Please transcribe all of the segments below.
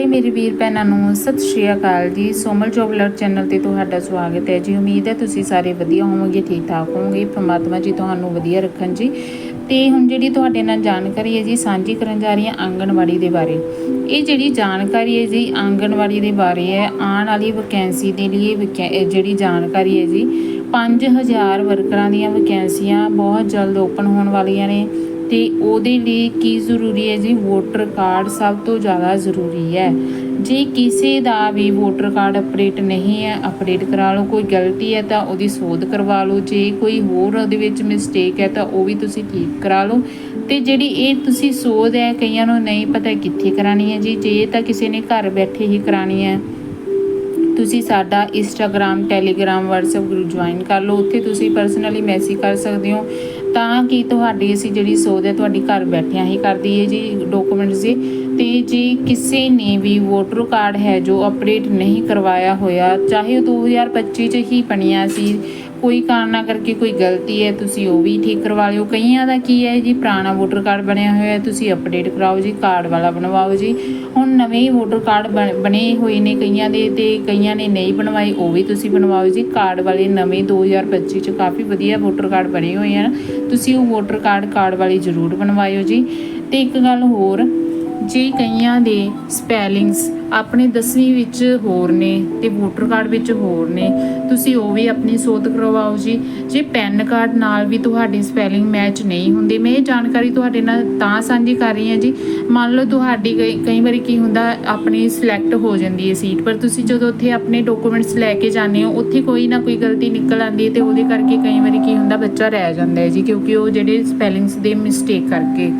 ਸਾਰੇ ਮੇਰੇ ਵੀਰ ਭੈਣਾਂ ਨੂੰ ਸਤਿ ਸ਼੍ਰੀ ਅਕਾਲ ਜੀ। ਸੋਮਲ ਜੋਬਲਰ ਚੈਨਲ ਤੇ ਤੁਹਾਡਾ ਸਵਾਗਤ ਹੈ ਜੀ। ਉਮੀਦ ਹੈ ਤੁਸੀਂ ਸਾਰੇ ਵਧੀਆ ਹੋਵੋਗੇ ਠੀਕ ਠਾਕ ਹੋਵੋਗੇ। ਪ੍ਰਮਾਤਮਾ ਜੀ ਤੁਹਾਨੂੰ ਵਧੀਆ ਰੱਖਣ ਜੀ। ਤੇ ਹੁਣ ਜਿਹੜੀ ਤੁਹਾਡੇ ਨਾਲ ਜਾਣਕਾਰੀ ਹੈ ਜੀ, ਸਾਂਝੀ ਕਰਨ ਜਾ ਰਹੀ ਹਾਂ ਆਂਗਣਵਾੜੀ ਦੇ ਬਾਰੇ। ਇਹ ਜਿਹੜੀ ਜਾਣਕਾਰੀ ਹੈ ਜੀ, ਆਂਗਣਵਾੜੀ ਦੇ ਬਾਰੇ ਹੈ। ਆਉਣ ਵਾਲੀ ਵੈਕੈਂਸੀ ਦੇ ਲਈ ਵੈਕੈ- ਜਿਹੜੀ ਜਾਣਕਾਰੀ ਹੈ ਜੀ 5000 ਵਰਕਰਾਂ ਦੀਆਂ ਵੈਕੈਂਸੀਆਂ ਬਹੁਤ ਜਲਦ ਓਪਨ ਹੋਣ ਵਾਲੀਆਂ ਨੇ। ਤੇ ਉਹਦੇ ਲਈ ਕੀ ਜ਼ਰੂਰੀ ਹੈ ਜੀ? ਵੋਟਰ ਕਾਰਡ ਸਭ ਤੋਂ ਜ਼ਿਆਦਾ ਜ਼ਰੂਰੀ ਹੈ। ਜੇ ਕਿਸੇ ਦਾ ਵੀ ਵੋਟਰ ਕਾਰਡ ਅਪਡੇਟ ਨਹੀਂ ਹੈ ਅਪਡੇਟ ਕਰਾ ਲਓ, ਕੋਈ ਗਲਤੀ ਹੈ ਤਾਂ ਉਹਦੀ ਸੋਧ ਕਰਵਾ ਲਓ। ਜੇ ਕੋਈ ਹੋਰ ਉਹਦੇ ਵਿੱਚ ਮਿਸਟੇਕ ਹੈ ਤਾਂ ਉਹ ਵੀ ਤੁਸੀਂ ਠੀਕ ਕਰਾ ਲਓ। ਤੇ ਜਿਹੜੀ ਇਹ ਤੁਸੀਂ ਸੋਧ ਹੈ, ਕਈਆਂ ਨੂੰ ਨਹੀਂ ਪਤਾ ਕਿੱਥੇ ਕਰਾਣੀ ਹੈ ਜੀ। ਜੇ ਤਾਂ ਕਿਸੇ ਨੇ ਘਰ ਬੈਠੇ ਹੀ ਕਰਾਣੀ ਹੈ, ਤੁਸੀਂ ਸਾਡਾ Instagram Telegram WhatsApp group join ਕਰ ਲਓ। ਉੱਥੇ ਤੁਸੀਂ ਪਰਸਨਲੀ ਮੈਸੇਜ ਕਰ ਸਕਦੇ ਹੋ। ਤਾਂ ਕਿ ਤੁਹਾਡੀ ਅਸੀਂ ਜਿਹੜੀ ਸੋਧ ਹੈ ਤੁਹਾਡੀ ਘਰ ਬੈਠਿਆਂ ਹੀ ਕਰਦੀ ਹੈ ਜੀ ਡਾਕੂਮੈਂਟਸ ਦੀ ਤੇ ਜੇ ਕਿਸੇ ਨੇ ਵੀ ਵੋਟਰ ਕਾਰਡ ਹੈ ਜੋ ਅਪਡੇਟ ਨਹੀਂ ਕਰਵਾਇਆ ਹੋਇਆ, ਚਾਹੇ ਉਹ 2025 ਚ ਹੀ ਬਣਿਆ ਸੀ ਕੋਈ ਕਾਰਨਾ ਕਰਕੇ ਕੋਈ ਗਲਤੀ ਹੈ, ਤੁਸੀਂ ਉਹ ਵੀ ਠੀਕ ਕਰਵਾ ਲਿਓ। ਕਈਆਂ ਦਾ ਕੀ ਹੈ ਜੀ, ਪੁਰਾਣਾ ਵੋਟਰ ਕਾਰਡ ਬਣਿਆ ਹੋਇਆ ਹੈ ਤੁਸੀਂ ਅਪਡੇਟ ਕਰਾਓ ਜੀ ਕਾਰਡ ਵਾਲਾ ਬਣਵਾਓ ਜੀ। ਹੁਣ ਨਵੇਂ ਵੋਟਰ ਕਾਰਡ ਬਣ- ਬਣੇ ਹੋਏ ਨੇ ਕਈਆਂ ਦੇ ਤੇ ਕਈਆਂ ਨੇ ਨਹੀਂ ਬਣਵਾਏ, ਉਹ ਵੀ ਤੁਸੀਂ ਬਣਵਾਓ ਜੀ। ਕਾਰਡ ਵਾਲੇ ਨਵੇਂ 2025 ਚ ਕਾਫੀ ਵਧੀਆ ਵੋਟਰ ਕਾਰਡ ਬਣੇ ਹੋਏ ਹਨ। ਤੁਸੀਂ ਉਹ ਵੋਟਰ ਕਾਰਡ ਕਾਰਡ ਵਾਲੀ ਜ਼ਰੂਰ ਬਣਵਾਇਓ ਜੀ। ਤੇ ਇੱਕ ਗੱਲ ਹੋਰ ਜੇ ਕਈਆਂ ਦੇ ਸਪੈਲਿੰਗਸ ਆਪਣੇ 10ਵੀਂ ਵਿੱਚ ਹੋਰ ਨੇ ਤੇ ਵੋਟਰ ਕਾਰਡ ਵਿੱਚ ਹੋਰ ਨੇ। ਤੁਸੀਂ ਉਹ ਵੀ ਆਪਣੀ ਸੋਧ ਕਰਵਾਓ ਜੀ। ਜੇ ਪੈਨ ਕਾਰਡ ਨਾਲ ਵੀ ਤੁਹਾਡੀ ਸਪੈਲਿੰਗ ਮੈਚ ਨਹੀਂ ਹੁੰਦੀ, ਮੈਂ ਇਹ ਜਾਣਕਾਰੀ ਤੁਹਾਡੇ ਨਾਲ ਤਾਂ ਸਾਂਝੀ ਕਰ ਰਹੀ ਹਾਂ ਜੀ। ਮੰਨ ਲਓ ਤੁਹਾਡੀ ਕਈ ਕਈ ਵਾਰੀ ਕੀ ਹੁੰਦਾ, ਆਪਣੀ ਸਿਲੈਕਟ ਹੋ ਜਾਂਦੀ ਹੈ ਸੀਟ ਪਰ ਤੁਸੀਂ ਜਦੋਂ ਉੱਥੇ ਆਪਣੇ ਡਾਕੂਮੈਂਟਸ ਲੈ ਕੇ ਜਾਂਦੇ ਹੋ, ਉੱਥੇ ਕੋਈ ਨਾ ਕੋਈ ਗਲਤੀ ਨਿਕਲ ਆਉਂਦੀ ਹੈ ਤੇ ਉਹਦੇ ਕਰਕੇ ਕਈ ਵਾਰੀ ਕੀ ਹੁੰਦਾ, ਬੱਚਾ ਰਹਿ ਜਾਂਦਾ ਹੈ ਜੀ, ਕਿਉਂਕਿ ਉਹ ਜਿਹੜੇ ਸਪੈਲਿੰਗਸ ਦੇ ਮਿਸਟੇਕ ਕਰਕੇ।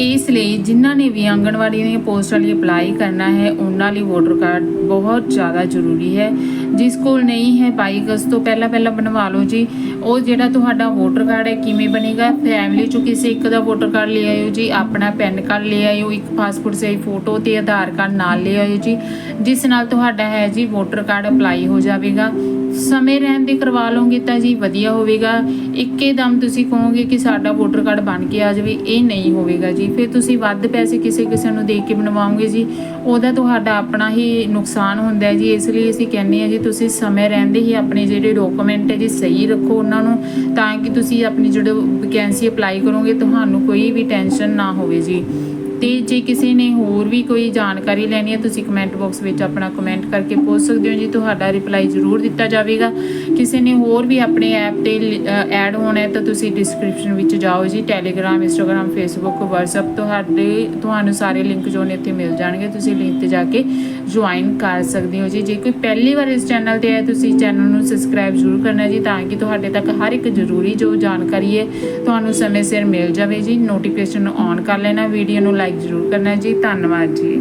ਇਸ ਲਈ ਜਿਨ੍ਹਾਂ ਨੇ ਵੀ ਆਂਗਣਵਾੜੀ ਦੀਆਂ ਪੋਸਟਾਂ ਲਈ ਅਪਲਾਈ ਕਰਨਾ ਹੈ, ਉਹਨਾਂ ਲਈ ਵੋਟਰ ਕਾਰਡ ਬਹੁਤ ਜ਼ਿਆਦਾ ਜ਼ਰੂਰੀ ਹੈ। ਜਿਸ ਕੋਲ ਨਹੀਂ ਹੈ 22 ਅਗਸਤ ਤੋਂ ਪਹਿਲਾਂ ਪਹਿਲਾਂ ਬਣਵਾ ਲਓ ਜੀ। ਉਹ ਜਿਹੜਾ ਤੁਹਾਡਾ ਵੋਟਰ ਕਾਰਡ ਹੈ ਕਿਵੇਂ ਬਣੇਗਾ? ਫੈਮਿਲੀ ਚੋਂ ਕਿਸੇ ਇੱਕ ਦਾ ਵੋਟਰ ਕਾਰਡ ਲੈ ਆਇਓ ਜੀ, ਆਪਣਾ ਪੈਨ ਕਾਰਡ ਲੈ ਆਇਓ, ਇੱਕ ਪਾਸਪੋਰਟ ਸਾਈਜ਼ ਫੋਟੋ ਤੇ ਆਧਾਰ ਕਾਰਡ ਨਾਲ ਲੈ ਆਇਓ ਜੀ। ਜਿਸ ਨਾਲ ਤੁਹਾਡਾ ਹੈ ਜੀ ਵੋਟਰ ਕਾਰਡ ਅਪਲਾਈ ਹੋ ਜਾਵੇਗਾ। ਸਮੇਂ ਰਹਿਣ ਦੇ ਕਰਵਾ ਲਓਗੇ ਤਾਂ ਜੀ ਵਧੀਆ ਹੋਵੇਗਾ। ਇੱਕੇ ਦਮ ਤੁਸੀਂ ਕਹੋਗੇ ਕਿ ਸਾਡਾ ਵੋਟਰ ਕਾਰਡ ਬਣ ਕੇ ਆ ਜਾਵੇ, ਇਹ ਨਹੀਂ ਹੋਵੇਗਾ ਜੀ। ਫਿਰ ਤੁਸੀਂ ਵੱਧ ਪੈਸੇ ਕਿਸੇ ਕਿਸੇ ਨੂੰ ਦੇ ਕੇ ਬਣਵਾਓਗੇ ਜੀ। ਉਹਦਾ ਤੁਹਾਡਾ ਆਪਣਾ ਹੀ ਨੁਕਸਾਨ ਹੁੰਦਾ ਹੈ ਜੀ। ਇਸ ਲਈ ਅਸੀਂ ਕਹਿੰਦੇ ਹਾਂ ਜੀ ਤੁਸੀਂ ਸਮੇਂ ਰਹਿੰਦੇ ਹੀ ਆਪਣੇ ਜਿਹੜੇ ਡਾਕੂਮੈਂਟ ਹੈ ਜੀ ਸਹੀ ਰੱਖੋ ਉਹਨਾਂ ਨੂੰ, ਤਾਂ ਕਿ ਤੁਸੀਂ ਆਪਣੀ ਜਿਹੜੇ ਵੈਕੈਂਸੀ ਅਪਲਾਈ ਕਰੋਗੇ, ਤੁਹਾਨੂੰ ਕੋਈ ਵੀ ਟੈਨਸ਼ਨ ਨਾ ਹੋਵੇ ਜੀ। ਤੇ ਜੇ ਕਿਸੇ ਨੇ ਹੋਰ ਵੀ ਕੋਈ ਜਾਣਕਾਰੀ ਲੈਣੀ ਹੈ, ਤੁਸੀਂ ਕਮੈਂਟ ਬਾਕਸ ਵਿੱਚ ਆਪਣਾ ਕਮੈਂਟ ਕਰਕੇ ਪੁੱਛ ਸਕਦੇ ਹੋ ਜੀ। ਤੁਹਾਡਾ ਰਿਪਲਾਈ ਜ਼ਰੂਰ ਦਿੱਤਾ ਜਾਵੇਗਾ। ਕਿਸੇ ਨੇ ਹੋਰ ਵੀ ਆਪਣੇ ਐਪ ਤੇ ਐਡ ਹੋਣਾ ਹੈ, ਤਾਂ ਤੁਸੀਂ ਡਿਸਕ੍ਰਿਪਸ਼ਨ ਵਿੱਚ ਜਾਓ ਜੀ। ਟੈਲੀਗ੍ਰਾਮ ਇੰਸਟਾਗ੍ਰਾਮ ਫੇਸਬੁੱਕ WhatsApp ਤੁਹਾਡੇ, ਤੁਹਾਨੂੰ ਸਾਰੇ ਲਿੰਕ ਜੋ ਨੇ ਇੱਥੇ ਮਿਲ ਜਾਣਗੇ। ਤੁਸੀਂ ਲਿੰਕ ਤੇ ਜਾ ਕੇ ਜੁਆਇਨ ਕਰ ਸਕਦੇ ਹੋ ਜੀ। ਜੇ ਕੋਈ ਪਹਿਲੀ ਵਾਰ ਇਸ ਚੈਨਲ ਤੇ ਆਏ ਤੁਸੀਂ ਚੈਨਲ ਨੂੰ ਸਬਸਕ੍ਰਾਈਬ ਜ਼ਰੂਰ ਕਰਨਾ ਜੀ, ਤਾਂ ਕਿ ਤੁਹਾਡੇ ਤੱਕ ਹਰ ਇੱਕ ਜ਼ਰੂਰੀ ਜੋ ਜਾਣਕਾਰੀ ਹੈ, ਤੁਹਾਨੂੰ ਸਮੇਂ ਸਿਰ ਮਿਲ ਜਾਵੇ ਜੀ। ਨੋਟੀਫਿਕੇਸ਼ਨ ਨੂੰ ਔਨ ਕਰ ਲੈਣਾ ਵੀਡੀਓ ਨੂੰ ਲਾਈਕ ਜ਼ਰੂਰ ਕਰਨਾ ਜੀ ਧੰਨਵਾਦ ਜੀ।